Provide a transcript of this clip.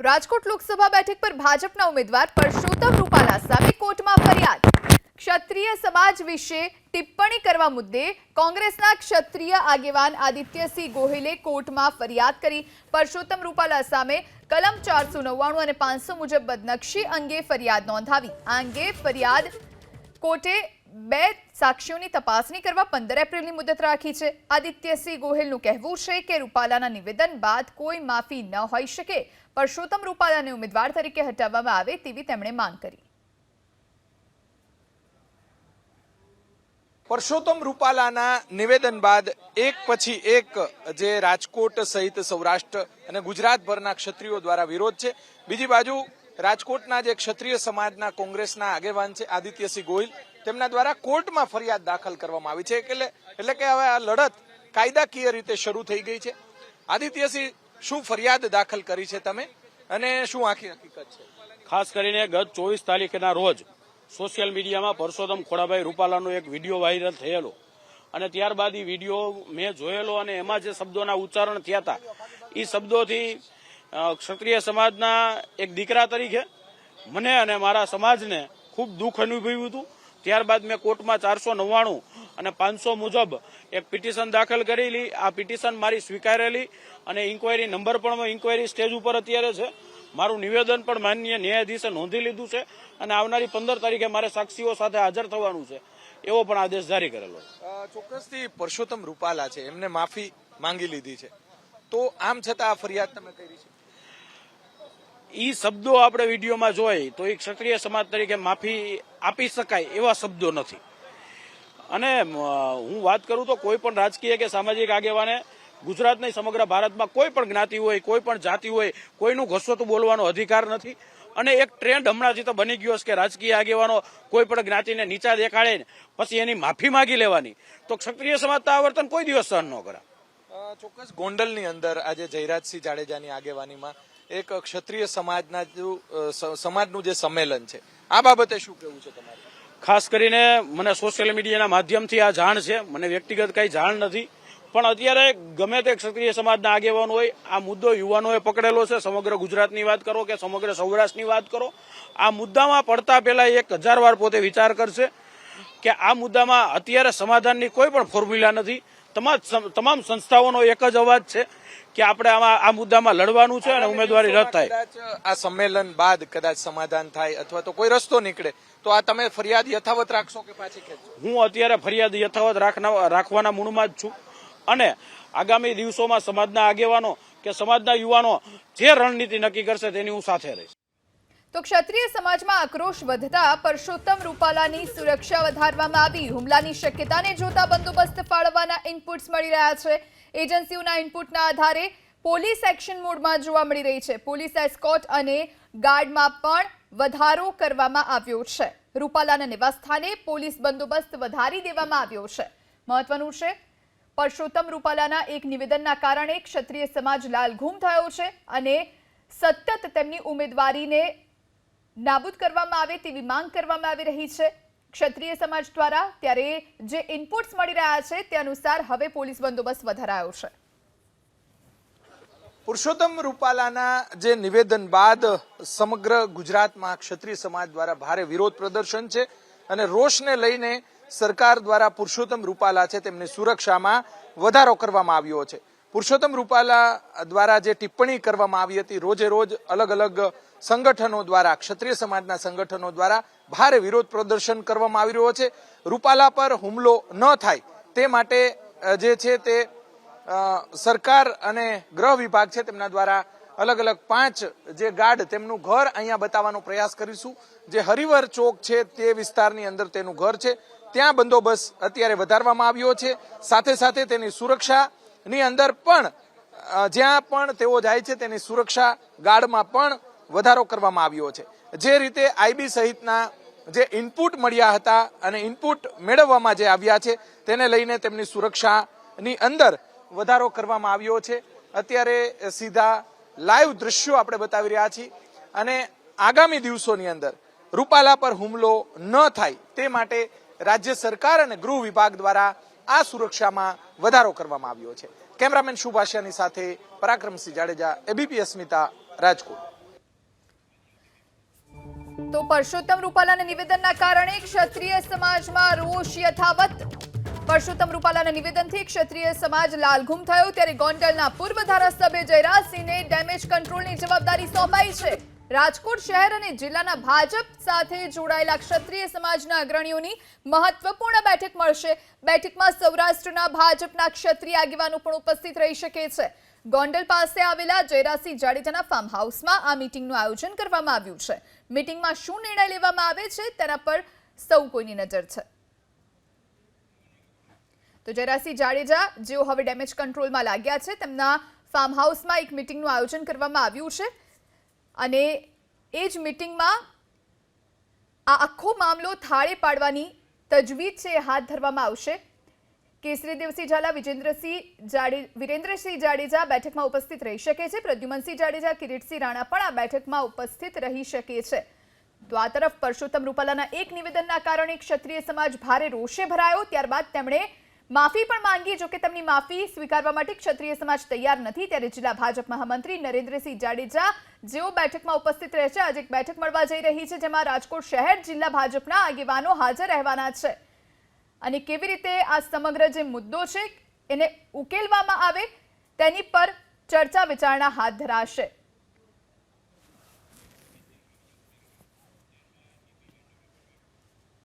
રાજકોટ લોકસભા બેઠક પર ભાજપના ઉમેદવાર પરસોત્તમ રૂપાલા સામે કોર્ટમાં ફરિયાદ. ક્ષત્રિય સમાજ વિશે ટિપ્પણી કરવા મુદ્દે કોંગ્રેસના ક્ષત્રિય આગેવાન આદિત્યસિંહ ગોહિલે કોર્ટમાં ફરિયાદ કરી. પરસોત્તમ રૂપાલા સામે કલમ ચારસો નવ્વાણું અને પાંચસો મુજબ બદનક્ષી અંગે ફરિયાદ નોંધાવી. આ અંગે ફરિયાદ કોર્ટે બે સાક્ષીઓની તપાસણી કરવા પંદર એપ્રિલની મુદત રાખી છે. આદિત્યસિંહ ગોહિલનું કહેવું છે કે રૂપાલાના નિવેદન બાદ કોઈ માફી ન હોઈ શકે. પરસોત્તમ રૂપાલાને ઉમેદવાર તરીકે હટાવવામાં આવે તેવી તેમણે માંગ કરી. પરસોત્તમ રૂપાલાના નિવેદન બાદ એક પછી એક જે રાજકોટ સહિત સૌરાષ્ટ્ર અને ગુજરાતભરના ક્ષત્રિયો દ્વારા વિરોધ છે. બીજી બાજુ રાજકોટના જે ક્ષત્રિય સમાજના કોંગ્રેસના આગેવાન છે આદિત્યસિંહ ગોહિલ, તેમના દ્વારા કોર્ટમાં ફરિયાદ દાખલ કરવામાં આવી છે. એટલે એટલે કે હવે આ લડત કાયદાકીય રીતે શરૂ થઈ ગઈ છે. આદિત્યસિંહ, શું ફરિયાદ દાખલ કરી છે તમે? અને શું આખી હકીકત છે? ખાસ કરીને ગત ચોવીસ તારીખના રોજ સોશિયલ મીડિયામાં પરસોત્તમ ખોડાભાઈ રૂપાલાનો એક વીડિયો વાયરલ થયેલો. અને ત્યારબાદ એ વીડિયો મેં જોયેલો અને એમાં જે શબ્દોના ઉચ્ચારણ થયા હતા એ શબ્દોથી ક્ષત્રિય સમાજના એક દીકરા તરીકે મને અને મારા સમાજને ખૂબ દુઃખ અનુભવ્યું હતું. ત્યારબાદ મેં કોર્ટમાં ચારસો નવ્વાણું અને પાંચસો મુજબ એક પિટિશન દાખલ કરેલી. આ પિટિશન મારી સ્વીકારેલી અને ઇન્કવાયરી નંબર પણ ઇન્કવાયરી સ્ટેજ ઉપર અત્યારે છે. મારું નિવેદન પણ માનનીય ન્યાયાધીશે નોંધી લીધું છે અને આવનારી પંદર તારીખે મારે સાક્ષીઓ સાથે હાજર થવાનું છે. એવો પણ આદેશ જારી કરેલો. ચોક્કસથી પરસોત્તમ રૂપાલા છે. એમને માફી માંગી લીધી છે. તો આમ છતાં આ ફરિયાદ તમે કરી છે? ઈ શબ્દો આપણે વિડીયોમાં જોઈએ તો એ ક્ષત્રિય સમાજ તરીકે માફી આપી શકાય એવા શબ્દો નથી. અને હું વાત કરું તો કોઈ પણ રાજકીય કે સામાજિક આગેવાને ગુજરાત નહીં સમગ્ર ભારતમાં કોઈ પણ જ્ઞાતિ હોય, કોઈ પણ જાતિ હોય, કોઈનું ઘસોતું બોલવાનો અધિકાર નથી. અને એક ટ્રેન્ડ હમણાંથી તો બની ગયો છે કે રાજકીય આગેવાનો કોઈ પણ જ્ઞાતિને નીચા દેખાડે પછી એની માફી માંગી લેવાની. તો ક્ષત્રિય સમાજ તો આવર્તન કોઈ દિવસ સહન ન કરે. ચોક્કસ ગોંડલની અંદર આજે જયરાજસિંહ જાડેજાની આગેવાનીમાં એક ક્ષત્રિય સમાજના સમાજનું જે સંમેલન છે. આ બાબતે શું કેવું છે તમારું? ખાસ કરીને મને સોશિયલ મીડિયાના માધ્યમથી આ જાણ છે. મને વ્યક્તિગત કઈ જાણ નથી. પણ અત્યારે ગમે તે ક્ષત્રિય સમાજના આગેવાન હોય, આ મુદ્દો યુવાનોએ પકડેલો છે. સમગ્ર ગુજરાતની વાત કરો કે સમગ્ર સૌરાષ્ટ્રની વાત કરો, આ મુદ્દામાં પડતા પહેલા એક હજાર વાર પોતે વિચાર કરશે કે આ મુદ્દામાં અત્યારે સમાધાનની કોઈ પણ ફોર્મ્યુલા નથી. તમામ સંસ્થાઓનો એક જ અવાજ છે કે આપણે આમાં આ મુદ્દામાં લડવાનું છે અને ઉમેદવારી રદ થાય. આ સંમેલન બાદ કદાચ સમાધાન થાય અથવા તો કોઈ રસ્તો નીકળે તો આ તમે ફરિયાદ યથાવત રાખશો કે પાછી ખેંચશો? હું અત્યારે ફરિયાદ યથાવત રાખવાના મૂળમાં જ છું. અને આગામી દિવસોમાં સમાજના આગેવાનો કે સમાજના યુવાનો જે રણનીતિ નક્કી કરશે તેની હું સાથે રહીશ. તો ક્ષત્રિય સમાજમાં આક્રોશ વધતા પરસોત્તમ રૂપાલાની સુરક્ષા વધારવામાં આવી. હુમલાની શક્યતાને જોતા બંદોબસ્ત ફાળવવાના ઇનપુટ્સ મળી રહ્યા છે. એજન્સીઓના ઇનપુટના આધારે પોલીસ એક્શન મોડમાં જોવા મળી રહી છે. પોલીસ એસ્કોટ અને ગાર્ડમાં પણ વધારો કરવામાં આવ્યો છે. રૂપાલાના નિવાસસ્થાને પોલીસ બંદોબસ્ત વધારી દેવામાં આવ્યો છે. મહત્વનું છે, પરસોત્તમ રૂપાલાના એક નિવેદનના કારણે ક્ષત્રિય સમાજ લાલઘૂમ થયો છે અને સતત તેમની ઉમેદવારીને નાબૂદ કરવામાં આવે તેવી માંગ કરવામાં આવી રહી છે. ક્ષત્રિય સમાજ દ્વારા ત્યારે જે ઇનપુટ્સ મળી રહ્યા છે તે અનુસાર હવે પોલીસ બંદોબસ્ત વધારાયો છે. પુરુષોત્તમ રૂપાલાના જે નિવેદન બાદ સમગ્ર ગુજરાતમાં ક્ષત્રિય સમાજ દ્વારા ભારે વિરોધ પ્રદર્શન છે અને રોષને લઈને સરકાર દ્વારા પુરુષોત્તમ રૂપાલા છે તેમની સુરક્ષામાં વધારો કરવામાં આવ્યો છે. પુરુષોત્તમ રૂપાલા દ્વારા જે ટિપ્પણી કરવામાં આવી હતી, રોજે રોજ અલગ અલગ સંગઠનો દ્વારા, ક્ષત્રિય સમાજના સંગઠનો દ્વારા ભારે વિરોધ પ્રદર્શન કરવામાં આવી રહ્યો છે. રૂપાલા પર હુમલો ન થાય તે માટે જે છે તે સરકાર અને ગ્રહ વિભાગ છે તેમના દ્વારા અલગ અલગ પાંચ જે ગાર્ડ તેમનું ઘર અહીંયા બતાવવાનો પ્રયાસ કરીશું. જે હરિવર ચોક છે તે વિસ્તારની અંદર તેનું ઘર છે. ત્યાં બંદોબસ્ત અત્યારે વધારવામાં આવ્યો છે. સાથે સાથે તેની સુરક્ષાની અંદર પણ જ્યાં પણ તેઓ જાય છે તેની સુરક્ષા ગાર્ડમાં પણ વધારો કરવામાં આવ્યો છે. જે રીતે આઈબી સહિતના જે ઇનપુટ મળ્યા હતા અને ઇનપુટ મેળવવામાં જે આવ્યા છે, તેને લઈને તેમની સુરક્ષાની અંદર વધારો કરવામાં આવ્યો છે. અત્યારે સીધા લાઈવ દ્રશ્યો આપણે બતાવી રહ્યા છીએ અને આગામી દિવસોની અંદર રૂપાલા પર હુમલો ન થાય તે માટે રાજ્ય સરકાર અને ગૃહ વિભાગ દ્વારા આ સુરક્ષામાં વધારો કરવામાં આવ્યો છે. કેમેરામેન શુભાશિયાની સાથે પરાક્રમસિંહ જાડેજા, એબીપી અસ્મિતા, રાજકોટ. તો પરસોત્તમ રૂપાલાના નિવેદનના કારણે ક્ષત્રિય સમાજમાં રોષ યથાવત. પરસોત્તમ રૂપાલાના નિવેદનથી ક્ષત્રિય સમાજ લાલઘુમ થયો ત્યારે ગોંડલના પૂર્વ ધારાસભ્ય જયરાજસિંહને ડેમેજ કંટ્રોલની જવાબદારી સોંપાઈ છે. રાજકોટ શહેર અને જિલ્લાના ભાજપ સાથે જોડાયેલા ક્ષત્રિય સમાજના અગ્રણીઓની મહત્વપૂર્ણ બેઠક મળશે. બેઠકમાં સૌરાષ્ટ્રના ભાજપના ક્ષત્રિય આગેવાનો પણ ઉપસ્થિત રહી શકે છે. ગોંડલ પાસે આવેલા જયરાસિંહ જાડેજાના ફાર્મ હાઉસમાં આ મીટિંગનું આયોજન કરવામાં આવ્યું છે. મીટિંગમાં શું નિર્ણય લેવામાં આવે છે તેના પર સૌ કોઈની નજર છે. તો જયરાસિંહ જાડેજા, જેઓ હવે ડેમેજ કંટ્રોલમાં લાગ્યા છે, તેમના ફાર્મ હાઉસમાં એક મીટિંગનું આયોજન કરવામાં આવ્યું છે. અને એ જ મીટિંગમાં આ આખો મામલો થાળે પાડવાની તજવીજ છે હાથ ધરવામાં આવશે. કેસરી દેવસિંહ ઝાલા વિજેન્દ્રસિંહ જાડે, વિરેન્દ્રસિંહ જાડેજા બેઠકમાં ઉપસ્થિત રહી શકે છે. પ્રદ્યુમનસિંહ જાડેજા, કિરીટસિંહ રાણા પણ આ બેઠકમાં ઉપસ્થિત રહી શકે છે. તો આ તરફ પરસોત્તમ રૂપાલાના એક નિવેદનના કારણે ક્ષત્રિય સમાજ ભારે રોષે ભરાયો. ત્યારબાદ તેમણે માફી પણ માંગી. જો કે તેમની માફી સ્વીકારવા માટે ક્ષત્રિય સમાજ તૈયાર નથી. ત્યારે જિલ્લા ભાજપ મહામંત્રી નરેન્દ્રસિંહ જાડેજા જેઓ બેઠકમાં ઉપસ્થિત રહેશે આજે એક બેઠક મળવા જઈ રહી છે, જેમાં રાજકોટ શહેર જિલ્લા ભાજપના આગેવાનો હાજર રહેવાના છે. અને કેવી રીતે આ સમગ્ર જે મુદ્દો છે એને ઉકેલવામાં આવે તેની પર ચર્ચા વિચારણા હાથ ધરાશે.